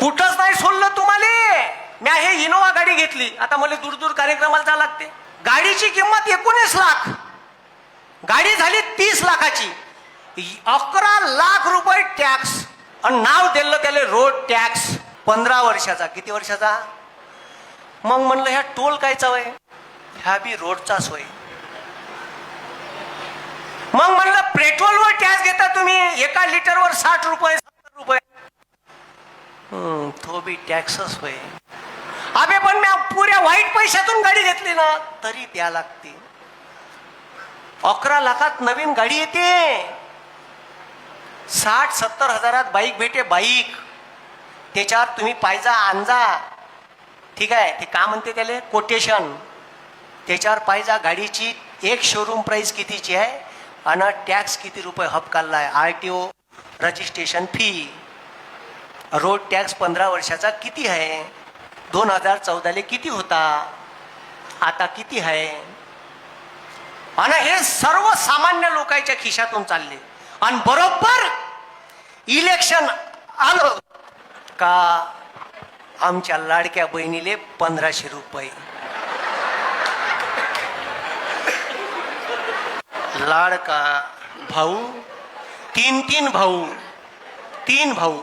कुठंच नाही सोडलं तुम्हाला. मी हे इनोवा गाडी घेतली. आता मला दूर दूर कार्यक्रमाला जावं लागते. गाडीची किंमत एकोणीस लाख. गाडी झाली तीस लाखाची. अकरा लाख रुपये टॅक्स. आणि नाव दिलं त्याला रोड टॅक्स. पंधरा वर्षाचा. किती वर्षाचा? मग म्हणलं ह्या टोल कायचा वय? ह्या बी रोडचा सोय मग म्हणलं पेट्रोलवर टॅक्स घेता तुम्ही? एका लिटरवर साठ रुपये तो बी टॅक्सच होय. अबे पण मी पुऱ्या वाईट पैशातून गाडी घेतली ना तरी द्या लागते. अकरा लाखात नवीन गाडी येते. साठ सत्तर हजारात बाईक भेटे बाईक. त्याच्यावर तुम्ही पायजा आणजा ठीक आहे ते का म्हणते त्याला? कोटेशन त्याच्यावर पाहिजा गाडीची एक शोरूम प्राईस कितीची आहे? आणि टॅक्स किती रुपये हप आहे R T O registration fee road tax पंधरा वर्षाचा किती आहे? दोन हजार चौदाले किती होता? आता किती आहे? आणि हे सर्व सामान्य लोकांच्या खिशातून चालले. आणि बरोबर इलेक्शन आलं का? आमच्या लाडक्या बहिणीले पंधराशे रुपये. लाडका भाऊ तीन तीन भाऊ तीन भाऊ.